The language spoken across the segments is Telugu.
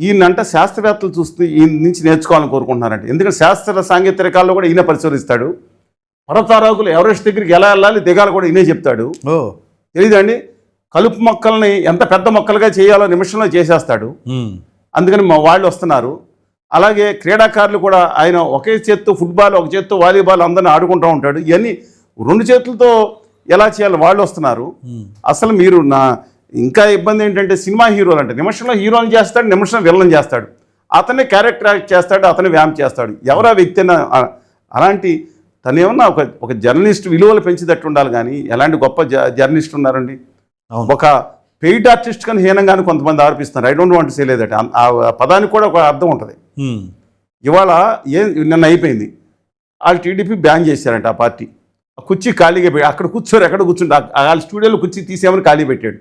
ఈయనంట శాస్త్రవేత్తలు చూస్తూ ఈయన నుంచి నేర్చుకోవాలని కోరుకుంటున్నారంట. ఎందుకంటే శాస్త్ర సాంకేతికాల్లో కూడా ఈయన పరిశోధిస్తాడు. పర్వతారోగులు ఎవరెస్ట్ దగ్గరికి ఎలా వెళ్ళాలి దిగాలి కూడా ఈయనే చెప్తాడు. ఓ. తెలియదండి? కలుపు మొక్కల్ని ఎంత పెద్ద మొక్కలుగా చేయాలో నిమిషంలో చేసేస్తాడు. అందుకని మా వాళ్ళు వస్తున్నారు. అలాగే క్రీడాకారులు కూడా ఆయన ఒకే చేత్తో ఫుట్బాల్ ఒక చేత్తో వాలీబాల్ అందరిని ఆడుకుంటూ ఉంటాడు. ఇవన్నీ రెండు చేతులతో ఎలా చేయాలి వాళ్ళు వస్తున్నారు. అసలు మీరు నా ఇంకా ఇబ్బంది ఏంటంటే సినిమా హీరోలు అంటే నిమిషంలో హీరోని చేస్తాడు నిమిషంలో విలన్ చేస్తాడు. అతనే క్యారెక్టర్ యాక్ట్ చేస్తాడు అతనే వ్యాయామం చేస్తాడు. ఎవరా వ్యక్తి అలాంటి తను ఏమన్నా ఒక ఒక జర్నలిస్ట్ విలువలు పెంచేటట్టు ఉండాలి కానీ ఎలాంటి గొప్ప జర్నలిస్ట్ ఉన్నారండి. ఒక పెయిడ్ ఆర్టిస్ట్ కానీ హీనంగానే కొంతమంది ఆరోపిస్తున్నారు. ఐ డోంట్ వాంట్ సేలేదట ఆ పదానికి కూడా ఒక అర్థం ఉంటుంది. ఇవాళ ఏ నిన్న అయిపోయింది. వాళ్ళు టీడీపీ బ్యాన్ చేశారంట ఆ పార్టీ. కుర్చీ ఖాళీగా అక్కడ కూర్చోరు ఎక్కడ కూర్చుంటే వాళ్ళ స్టూడియోలో కుర్చీ తీసేమని ఖాళీ పెట్టాడు.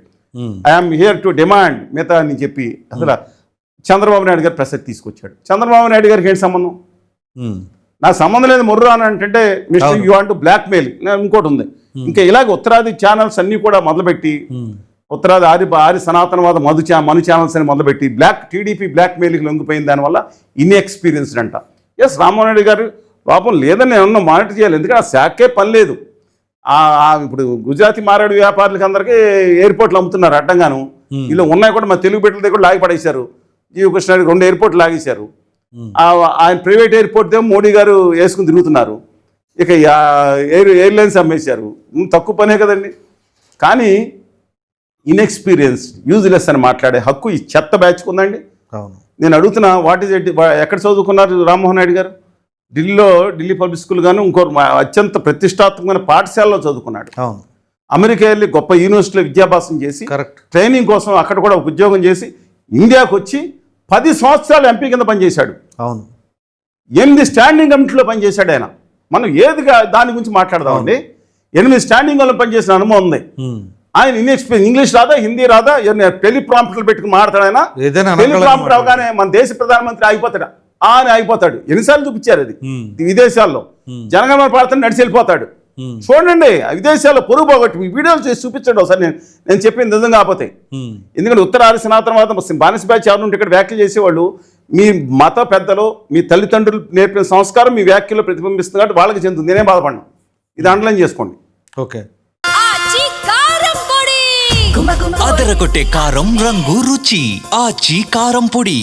ఐఎమ్ హియర్ టు డిమాండ్ మిగతా అని చెప్పి అసలు చంద్రబాబు నాయుడు గారు ప్రసక్తి తీసుకొచ్చాడు. చంద్రబాబు నాయుడు గారికి ఏంటి సంబంధం? ఉమ్. నాకు సంబంధం లేదు ముర్రు అని అంటే mister. You want blackmail ఇంకోటి ఉంది. ఇంకా ఇలాగ ఉత్తరాది ఛానల్స్ అన్నీ కూడా మొదలుపెట్టి. ఉత్తరాది ఆరి ఆరి సనాతనవాద మధు ఛా మను ఛానల్స్ అని మొదలుపెట్టి బ్లాక్ టీడీపీ బ్లాక్ మెయిల్కి లొంగిపోయిన దానివల్ల ఇన్ఎక్స్పీరియన్స్డ్ అంట. ఎస్ రామ్మోహన్ రెడ్డి గారు పాపం లేదని నేను మానిటర్ చేయాలి ఎందుకంటే ఆ శాఖే పని లేదు. ఇప్పుడు గుజరాతీ మారాడు వ్యాపారులకి అందరికీ ఎయిర్పోర్ట్లు అమ్ముతున్నారు అడ్డంగాను. ఇలా ఉన్నాయి కూడా మా తెలుగు బిడ్డల దగ్గర లాగి పడేశారు. జీవ కృష్ణారెడ్డి రెండు ఎయిర్పోర్ట్లు లాగేశారు. ఆయన ప్రైవేట్ ఎయిర్పోర్ట్ దేమో మోడీ గారు వేసుకుని తిరుగుతున్నారు. ఇక ఎయిర్ ఎయిర్లైన్స్ అమ్మేశారు. తక్కువ పనే కదండి. కానీ ఇన్ఎక్స్పీరియన్స్ యూజ్లెస్ అని మాట్లాడే హక్కు ఈ చెత్త బ్యాచ్కు ఉందండి. అవును. నేను అడుగుతున్నా వాట్ ఈజ్ ఎట్ ఎక్కడ చదువుకున్నారు రామ్మోహన్ నాయుడు గారు? ఢిల్లీలో ఢిల్లీ పబ్లిక్ స్కూల్ గాను ఇంకో అత్యంత ప్రతిష్టాత్మకమైన పాఠశాలలో చదువుకున్నాడు. అవును. అమెరికా వెళ్ళి గొప్ప యూనివర్సిటీలో విద్యాభ్యాసం చేసి కరెక్ట్. ట్రైనింగ్ కోసం అక్కడ కూడా ఒక ఉద్యోగం చేసి ఇండియాకు వచ్చి పది సంవత్సరాలు ఎంపీ కింద పనిచేశాడు. అవును. ఎనిమిది స్టాండింగ్ కమిటీలో పనిచేశాడు ఆయన. మనం ఏదిగా దాని గురించి మాట్లాడదామండి? ఎనిమిది స్టాండింగ్ కమిటీలో పనిచేసిన అనుభవం ఉంది. ఆయన ఇన్ఎక్స్పీరియన్స్ ఇంగ్లీష్ రాదా హిందీ రాదా టెలి ప్రాంప్ట్లు పెట్టుకుని మాట్లాడతాడు ఆయన ఏదైనా టెలి అనగలగా ప్రాంప్ట్ అవగానే మన దేశ ప్రధానమంత్రి ఆగిపోతాడు? ఆ అని ఆగిపోతాడు. ఎన్నిసార్లు చూపించారు అది. విదేశాల్లో. జనగణన పాడుతాడు నడిచి వెళ్ళిపోతాడు. చూడండి ఆ విదేశాల్లో పొరుగు పోగొట్టి మీ వీడియోలు చేసి చూపించండి ఒకసారి. నేను నేను చెప్పింది నిజం కాకపోతే. ఎందుకంటే ఉత్తరాది సనాతనవాదం బానిస బ్యాచ్ ఎవరు ఉంటే ఇక్కడ వ్యాఖ్యలు చేసేవాళ్ళు. మీ మత పెద్దలు మీ తల్లిదండ్రులు నేర్పిన సంస్కారం మీ వ్యాఖ్యలో ప్రతిబింబిస్తుంది కాబట్టి వాళ్ళకి చెందుతుంది. నేనే బాధపడను. ఇది అండర్లైన్ చేసుకోండి. ఓకే. అదరగొట్టే కారం రంగు రుచి. ఆచి కారం పొడి.